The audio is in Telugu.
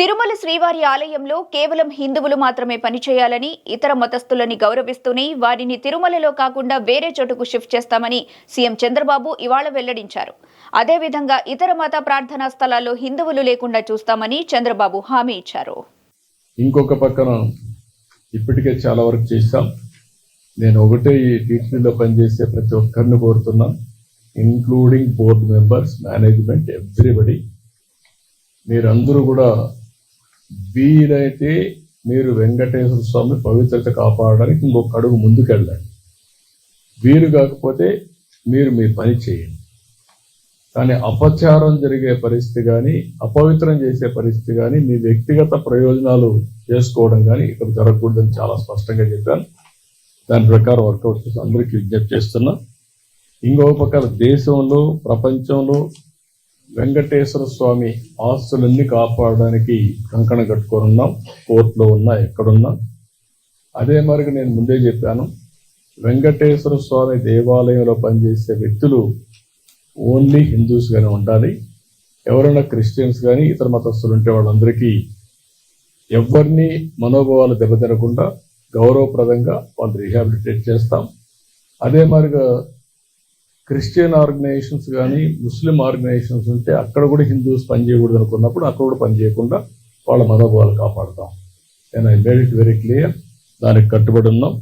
తిరుమల శ్రీవారి ఆలయంలో కేవలం హిందువులు మాత్రమే పనిచేయాలని ఇతర మతస్థులని గౌరవిస్తూనే వారిని తిరుమలలో కాకుండా వేరే చోటుకు షిఫ్ట్ చేస్తామని సీఎం చంద్రబాబు ఇవాళ వెల్లడించారు. అదేవిధంగా ఇతర మత ప్రార్థనా స్థలాల్లో హిందువులు లేకుండా చూస్తామని చంద్రబాబు హామీ ఇచ్చారు. ఇంకొక పక్కన ఇప్పటికే చాలా వరకు చేశాం. నేను ఒకటే ఈ టీటీడీలో పనిచేసే ప్రతి ఒక్కరిని కోరుతున్నా. Including board members management everybody. మీరందరూ కూడా వీలైతే మీరు వెంకటేశ్వర స్వామి పవిత్రత కాపాడడానికి ఇంకొక అడుగు ముందుకెళ్ళండి. వీలు కాకపోతే మీరు మీ పని చేయండి. కానీ అపచారం జరిగే పరిస్థితి కానీ అపవిత్రం చేసే పరిస్థితి కానీ మీ వ్యక్తిగత ప్రయోజనాలు చేసుకోవడం కానీ ఇక్కడ జరగకూడదని చాలా స్పష్టంగా చెప్పాను దాని ప్రకారం వర్కౌట్ చేసి అందరికీ విజ్ఞప్తి చేస్తున్నా. ఇంకో పక్కన దేశంలో ప్రపంచంలో వెంకటేశ్వర స్వామి ఆస్తులన్నీ కాపాడడానికి కంకణ కట్టుకొని ఉన్నాం కోర్టులో ఉన్నా ఎక్కడున్నా. అదే మరికి నేను ముందే చెప్పాను. వెంకటేశ్వర స్వామి దేవాలయంలో పనిచేసే వ్యక్తులు ఓన్లీ హిందూస్ కానీ ఉండాలి. ఎవరైనా క్రిస్టియన్స్ కానీ ఇతర మతస్థులు ఉంటే వాళ్ళందరికీ ఎవరిని మనోభావాలు దెబ్బతినకుండా గౌరవప్రదంగా వాళ్ళు రీహాబిలిటేట్ చేస్తాం. అదే మరిగా క్రిస్టియన్ ఆర్గనైజేషన్స్ కానీ ముస్లిం ఆర్గనైజేషన్స్ ఉంటే అక్కడ కూడా హిందూస్ పనిచేయకూడదు అనుకున్నప్పుడు అక్కడ కూడా పనిచేయకుండా వాళ్ళ మనోభావాలు కాపాడుతాం. నేను I made it very clear దానికి కట్టుబడి ఉన్నాం.